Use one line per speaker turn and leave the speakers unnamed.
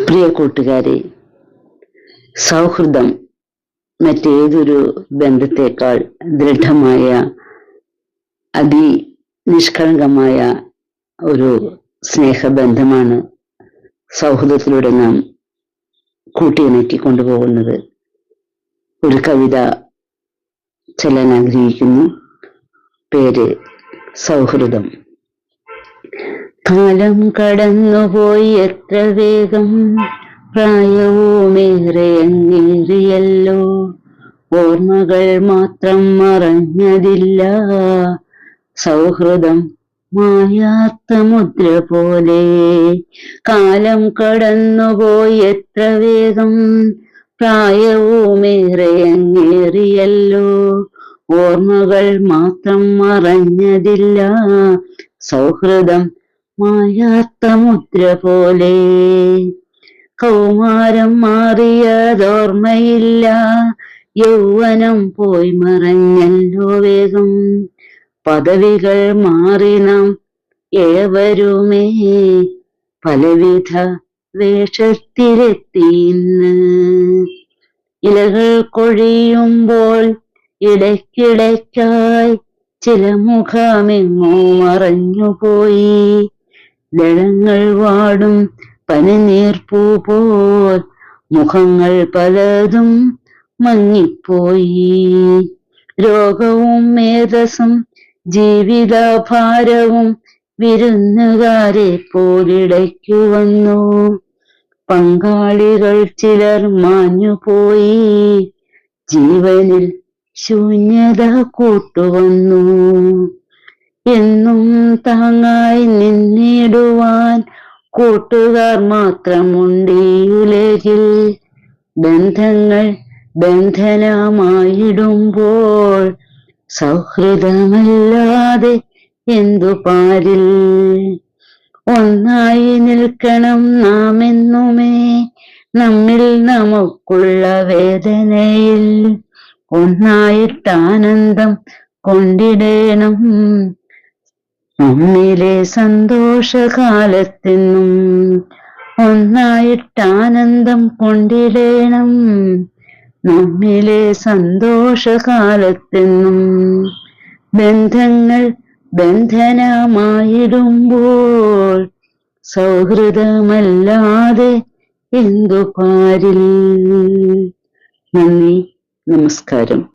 പ്രിയ കൂട്ടുകാരെ സൗഹൃദം മറ്റേതൊരു ബന്ധത്തെക്കാൾ ദൃഢമായ അതി നിഷ്കളങ്കമായ ഒരു സ്നേഹബന്ധമാണ് സൗഹൃദത്തിലൂടെ നാം കൂട്ടിയിണക്കി കൊണ്ടുപോകുന്നത് ഒരു കവിത ചെല്ലാൻ ആഗ്രഹിക്കുന്നു. പേര് സൗഹൃദം. കാലം കടന്നുപോയി എത്ര വേഗം? പ്രായവുമേറെ അങ്ങേറിയല്ലോ ഓർമ്മകൾ മാത്രം മറഞ്ഞതില്ല. സൗഹൃദം മായാത്ത മുദ്ര പോലെ. കാലം കടന്നുപോയി എത്ര വേഗം? പ്രായവുമേറെ അങ്ങേറിയല്ലോ ഓർമ്മകൾ മാത്രം മറഞ്ഞതില്ല. സൗഹൃദം മായാത്ത മുദ്ര പോലെ കൗമാരം മാറിയതോർമ്മയില്ല. യൗവനം പോയി മറഞ്ഞല്ലോ വേഗം. പദവികൾ മാറി നാം ഏവരുമേ. പലവിധ വേഷത്തിലെത്തി ഇന്ന് ഇലകൾ കൊഴിയുമ്പോൾ ഇടയ്ക്കിടയ്ക്കായി ചില മുഖമെങ്ങോ മറഞ്ഞുപോയി. ദളങ്ങൾ വാടും പനിനീർപ്പൂ പോൽ. മുഖങ്ങൾ പലതും മങ്ങിപ്പോയി. രോഗവും മേധസ്സും ജീവിതഭാരവും വിരുന്നുകാരെ പോലിടയ്ക്കു വന്നു. പങ്കാളികൾ ചിലർ മാഞ്ഞുപോയി ജീവനിൽ ശൂന്യത കൂട്ടുവന്നു. എന്നും താങ്ങായി നിന്നിടുവാൻ കൂട്ടുകാർ മാത്രമുണ്ട് ഈ ബന്ധങ്ങൾ ബന്ധനമായിടുമ്പോൾ സൗഹൃദമല്ലാതെ എന്തു പാരിൽ? ഒന്നായി നിൽക്കണം നാം എന്നുമേ നമ്മിൽ നമുക്കുള്ള വേദനയിൽ. ഒന്നായിട്ടാനന്ദം കൊണ്ടിടേണം നമ്മിലെ സന്തോഷകാലത്തെന്നും ഒന്നായിട്ടാനന്ദം കൊണ്ടിടേണം. നമ്മിലെ സന്തോഷകാലത്തെന്നും ബന്ധങ്ങൾ ബന്ധനമായിടുമ്പോൾ സൗഹൃദമല്ലാതെ എന്തു പാരിൽ? നന്ദി നമസ്കാരം.